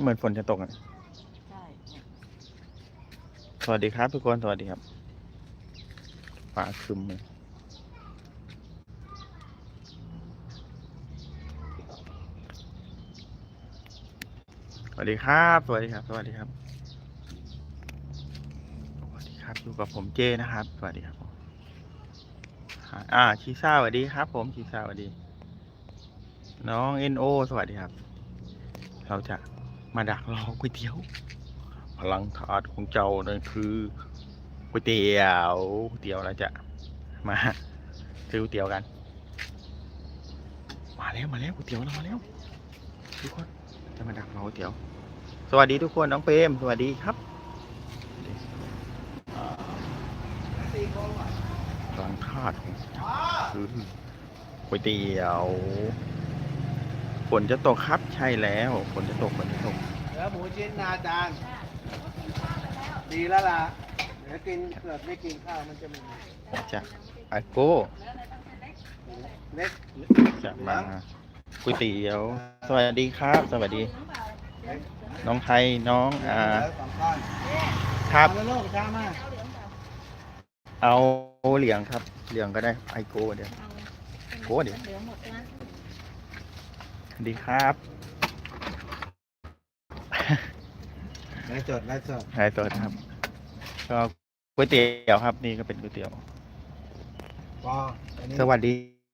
เหมือนฝนจะตกอะใช่เนี่ยสวัสดีครับทุกคน สวัสดีครับฟ้าครึมเลยสวัสดีครับ สวัสดีครับ สวัสดีครับ สวัสดีครับ อยู่กับผมเจนะครับ สวัสดีครับผมอ่าชิซ่าสวัสดีครับ ผมชิซ่าสวัสดี น้องเอ็นโอสวัสดีครับ เราจะ มาดักรอก๋วยเตี๋ยว พลังทาดของเจ้านั่นคือก๋วยเตี๋ยวก๋วยเตี๋ยวเราจะมาซื้อก๋วยเตี๋ยวกัน มาแล้วมาแล้วก๋วยเตี๋ยวเรามาแล้วทุกคนจะมาดักรอก๋วยเตี๋ยว สวัสดีทุกคนน้องเปรมสวัสดีครับพลังทาดของเจ้าคือก๋วยเตี๋ยว ฝนจะตกครับใช่แล้วฝนจะตกฝนจะตกเหลือหมูชิ้นนาจานดีแล้วล่ะเดี๋ยวกินเกิดไม่กินข้าวมันจะไมีจากไอโก้เล็กจะมาก๋วยเตี๋ยวสวัสดีครับ สวัสดี น้องไทยน้องอ่าแล้วสองก้อนครับเอาแล้วโลกช้ามากเอาเหลียงครับ เหลียงก็ได้ไอโก้เดี๋ยวโก้เดี๋ยวเหลือหม ดใช่ไหมสวัสดีครับไล่จดไล่จดไอตัวครับ ก็ก๋วยเตี๋ยวครับ นี่ก็เป็นก๋วยเตี๋ยว ปออันนี้ สวัสดี